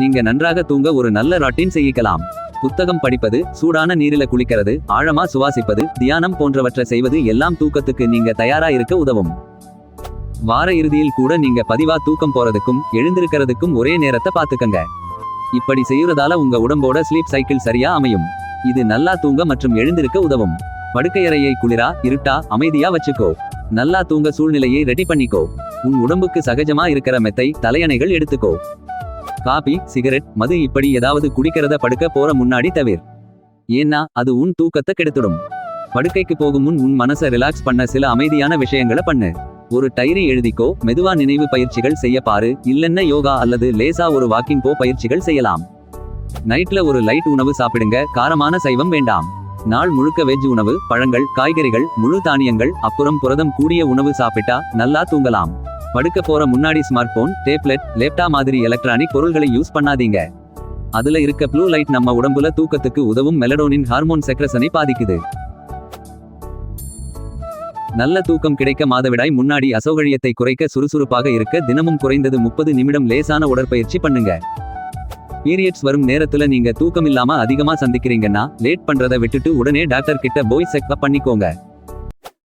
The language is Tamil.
நீங்க நன்றாக தூங்க ஒரு நல்ல ரொட்டீன் செய்யிக்கலாம் புத்தகம் படிப்பது சூடான நீரில குளிக்கிறது ஆழமா சுவாசிப்பது தியானம் போன்றவற்றை செய்வது எல்லாம் தூக்கத்துக்கு நீங்க தயாரா இருக்க உதவும். வார இறுதியில் கூட நீங்க பதிவா தூக்கம் போறதுக்கும் எழுந்திருக்கிறதுக்கும் ஒரே நேரத்தை பாத்துக்கங்க இப்படி செய்யறதால உங்க உடம்போட ஸ்லீப் சைக்கிள் சரியா அமையும். இது நல்லா தூங்க மற்றும் எழுந்திருக்க உதவும். படுக்கையறையை குளிரா இருட்டா அமைதியா வச்சுக்கோ. நல்லா தூங்க சூழ்நிலையை ரெடி பண்ணிக்கோ. உன் உடம்புக்கு சகஜமா இருக்கிற மெத்தை தலையணைகள் எடுத்துக்கோ. காபி சிகரெட் மது இப்படி ஏதாவது குடிக்கிறத படுக்க போற முன்னாடி தவிர. ஏன்னா அது உன் தூக்கத்தை கெடுத்துடும். படுக்கைக்கு போகும் முன் உன் மனசை ரிலாக்ஸ் பண்ண சில அமைதியான விஷயங்களை பண்ணு. ஒரு டைரி எழுதிக்கோ மெதுவா நினைவு பயிற்சிகள் செய்ய பாரு. இல்லன்னா யோகா அல்லது லேசா ஒரு வாக்கிங் போ பயிற்சிகள் செய்யலாம். நைட்ல ஒரு லைட் உணவு சாப்பிடுங்க. காரமான சைவம் வேண்டாம். நாள் முழுக்க வெஜ் உணவு பழங்கள் காய்கறிகள் முழு தானியங்கள் அப்புறம் புரதம் கூடிய உணவு சாப்பிட்டா நல்லா தூங்கலாம். படுக்க போற முன்னாடி ஸ்மார்ட் போன் டேப்லெட் லேப்டா மாதிரி எலக்ட்ரானிக் பொருள்களை யூஸ் பண்ணாதீங்க. அதுல இருக்க ப்ளூ லைட் நம்ம உடம்புல தூக்கத்துக்கு உதவும் மெலடோனின் ஹார்மோன் செக்ரசனை பாதிக்குது. நல்ல தூக்கம் கிடைக்க மாதவிடாய் முன்னாடி அசௌகரியத்தை குறைக்க சுறுசுறுப்பாக இருக்க தினமும் குறைந்தது முப்பது நிமிடம் லேசான உடற்பயிற்சி பண்ணுங்க. பீரியட்ஸ் வரும் நேரத்துல நீங்க தூக்கம் இல்லாம அதிகமா சந்திக்கிறீங்கன்னா லேட் பண்றதை விட்டுட்டு உடனே டாக்டர் கிட்ட போய் செக்அப் பண்ணிக்கோங்க.